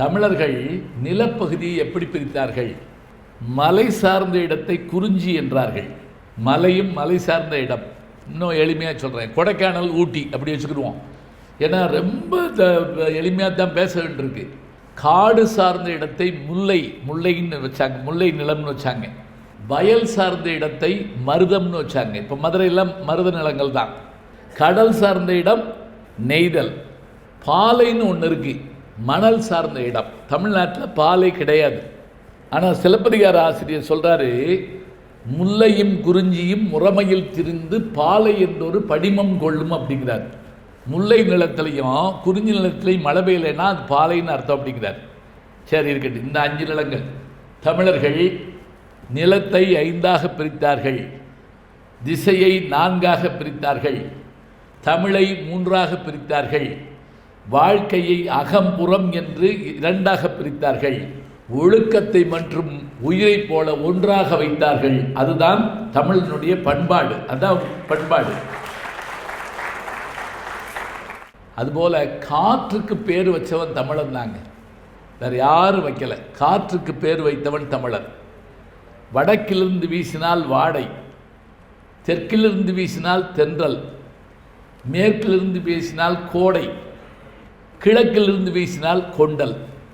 தமிழர்கள் நிலப்பகுதியை எப்படி பிரித்தார்கள்? மலை சார்ந்த இடத்தை குறிஞ்சி என்றார்கள். மலையும் மலை சார்ந்த இடம். இன்னும் எளிமையாக சொல்கிறேன் கொடைக்கானல் ஊட்டி அப்படி வச்சுக்கிடுவோம். ஏன்னா ரொம்ப எளிமையாக தான் பேச வேண்டியிருக்கு. காடு சார்ந்த இடத்தை முல்லை முல்லைன்னு வச்சாங்க. முல்லை நிலம்னு வச்சாங்க. வயல் சார்ந்த இடத்தை மருதம்னு வச்சாங்க. இப்போ மதுரையெல்லாம் மருத நிலங்கள் தான் கடல் சார்ந்த இடம் நெய்தல். பாலைன்னு ஒன்று இருக்குது மணல் சார்ந்த இடம். தமிழ்நாட்டில் பாலை கிடையாது. ஆனால் சிலப்பதிகார ஆசிரியர் சொல்கிறாரு முல்லையும் குறிஞ்சியும் முறைமையில் திரிந்து பாலை என்றொரு படிமம் கொள்ளும் அப்படிங்கிறார். முல்லை நிலத்திலையும் குறிஞ்சி நிலத்திலையும் மழை பெய்யலைன்னா அது பாலைன்னு அர்த்தம் அப்படிங்கிறார். சரி இருக்கட்டும். இந்த அஞ்சு நிலங்கள். தமிழர்கள் நிலத்தை ஐந்தாக பிரித்தார்கள். திசையை நான்காக பிரித்தார்கள். தமிழை மூன்றாக பிரித்தார்கள். வாழ்க்கையை அகம்புறம் என்று இரண்டாக பிரித்தார்கள். ஒழுக்கத்தை மற்றும் உயிரைப் போல ஒன்றாக வைத்தார்கள். அதுதான் தமிழனுடைய பண்பாடு. அதான் பண்பாடு. அதுபோல காற்றுக்கு பேர் வச்சவன் தமிழன் தாங்க. வேறு யாரும் வைக்கல. காற்றுக்கு பேர் வைத்தவன் தமிழன். வடக்கிலிருந்து வீசினால் வாடை தெற்கிலிருந்து வீசினால் தென்றல் மேற்கிலிருந்து வீசினால் கோடை கிழக்கிலிருந்து வீசினால் கொண்டல்.